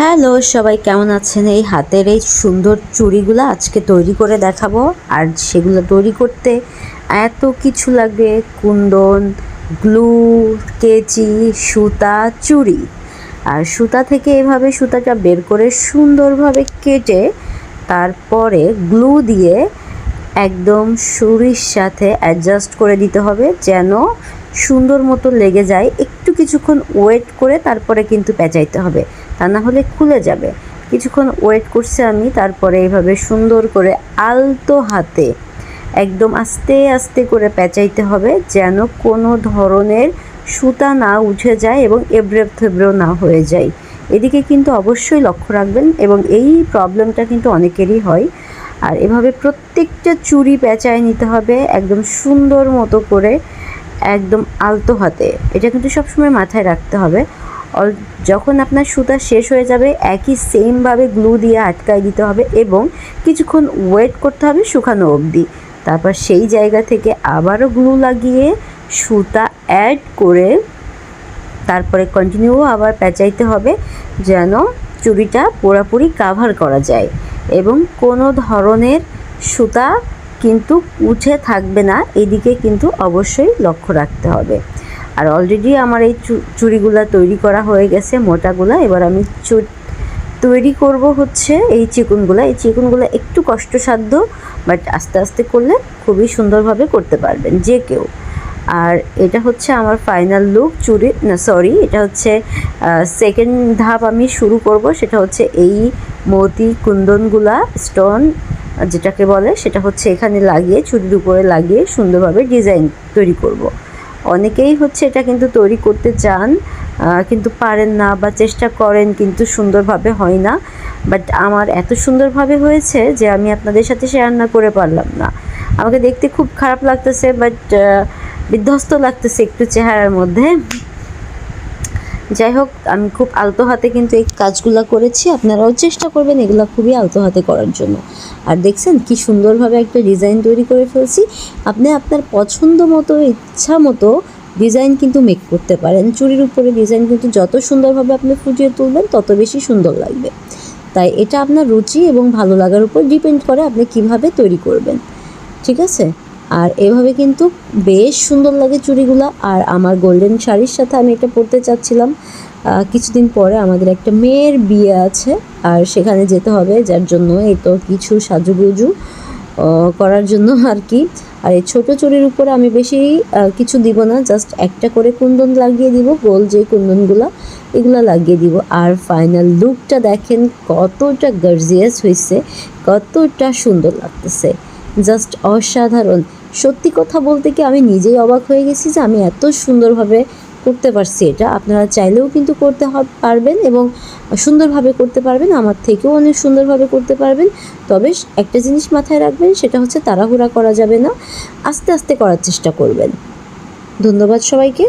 Hello, সবাই কেমন আছেন? এই হাতের এই সুন্দর চুড়িগুলো আজকে তৈরি করে দেখাবো। আর সেগুলো তৈরি করতে এত কিছু লাগবে কুন্দন, গ্লু, কেচি, সুতা, চুড়ি। আর সুতা থেকে এভাবে সুতাটা বের করে সুন্দরভাবে কেটে তারপরে গ্লু দিয়ে একদম সুরির সাথে অ্যাডজাস্ট করে দিতে হবে যেন সুন্দর মতো লেগে যায়। একটু কিছুক্ষণ ওয়েট করে তারপরে কিন্তু পেঁচাইতে হবে। তা না হলে খুলে যাবে। কিছুক্ষণ ওয়েট করছে আমি, তারপরে এইভাবে সুন্দর করে আলতো হাতে একদম আস্তে আস্তে করে পেঁচাইতে হবে যেন কোনো ধরনের সুতা না উঠে যায় এবং এবড়ে থেবড়েও না হয়ে যায়। এদিকে কিন্তু অবশ্যই লক্ষ্য রাখবেন এবং এই প্রবলেমটা কিন্তু অনেকেরই হয়। আর এভাবে প্রত্যেকটা চুড়ি পেঁচায় নিতে হবে একদম সুন্দর মতো করে, একদম আলতো হাতে। এটা কিন্তু সবসময় মাথায় রাখতে হবে। যখন আপনার সুতা শেষ হয়ে যাবে, একই সেমভাবে গ্লু দিয়ে আটকায় দিতে হবে এবং কিছুক্ষণ ওয়েট করতে হবে শুকানো অবধি। তারপর সেই জায়গা থেকে আবারও গ্লু লাগিয়ে সুতা অ্যাড করে তারপরে কন্টিনিউ আবার পেঁচাইতে হবে যেন চুড়িটা পুরোপুরি কাভার করা যায় এবং কোনো ধরনের সুতা কিন্তু উঠে থাকবে না। এদিকে কিন্তু অবশ্যই লক্ষ্য রাখতে হবে। আর অলরেডি আমার এই চুড়িগুলা তৈরি করা হয়ে গেছে, মোটাগুলা। এবার আমি তৈরি করব হচ্ছে এই চিকুনগুলো। এই চিকুনগুলো একটু কষ্টসাধ্য বাট আস্তে আস্তে করলে খুবই সুন্দরভাবে করতে পারবেন যে কেউ। আর এটা হচ্ছে আমার ফাইনাল লুক চুরি না সরি এটা হচ্ছে সেকেন্ড ধাপ আমি শুরু করব। সেটা হচ্ছে এই মতি কুন্দনগুলা স্টোন যেটাকে বলে, সেটা হচ্ছে এখানে লাগিয়ে চুরির উপরে লাগিয়ে সুন্দরভাবে ডিজাইন তৈরি করব। অনেকেই হচ্ছে এটা কিন্তু তৈরি করতে চান কিন্তু পারেন না বা চেষ্টা করেন কিন্তু সুন্দরভাবে হয় না। বাট আমার এত সুন্দরভাবে হয়েছে যে আমি আপনাদের সাথে শেয়ার না করে পারলাম না। আমাকে দেখতে খুব খারাপ লাগতেছে বাট বিধ্বস্ত লাগতেছে একটু চেহারার মধ্যে। যাই হোক, আমি খুব আলতো হাতে কিন্তু এই কাজগুলো করেছি। আপনারাও চেষ্টা করবেন এগুলো খুবই আলতো হাতে করার জন্য। আর দেখছেন কি সুন্দরভাবে একটা ডিজাইন তৈরি করে ফেলছি। আপনি আপনার পছন্দ মতো, ইচ্ছা মতো ডিজাইন কিন্তু মেক করতে পারেন। চুরির উপরে ডিজাইন কিন্তু যত সুন্দরভাবে আপনি ফুটিয়ে তুলবেন, তত বেশি সুন্দর লাগবে। তাই এটা আপনার রুচি এবং ভালো লাগার উপর ডিপেন্ড করে আপনি কীভাবে তৈরি করবেন। ঠিক আছে? আর এভাবে কিন্তু বেশ সুন্দর লাগে চুড়িগুলো। আর আমার গোল্ডেন শাড়ির সাথে আমি এটা পরতে চাচ্ছিলাম। কিছুদিন পরে আমাদের একটা মেয়ের বিয়ে আছে। আর সেখানে যেতে হবে, যার জন্য এই তো কিছু সাজুগুজু করার জন্য আর কি। আর এই ছোটো চুড়ির উপরে আমি বেশি কিছু দিব না, জাস্ট একটা করে কুন্দন লাগিয়ে দিব, গোল যে কুন্দনগুলো, এগুলো লাগিয়ে দিব। আর ফাইনাল লুকটা দেখেন, কতটা গার্জিয়াস হয়েছে কতটা সুন্দর লাগতেছে। জাস্ট অসাধারণ। সত্যি কথা বলতে কি আমি নিজেই অবাক হয়ে গেছি যে আমি এত সুন্দরভাবে করতে পারছি এটা। আপনারা চাইলেও কিন্তু করতে পারবেন এবং সুন্দরভাবে করতে পারবেন, আমার থেকেও অনেক সুন্দরভাবে করতে পারবেন। তবে একটা জিনিস মাথায় রাখবেন, সেটা হচ্ছে তাড়াহুড়া করা যাবে না, আস্তে আস্তে করার চেষ্টা করবেন। ধন্যবাদ সবাইকে।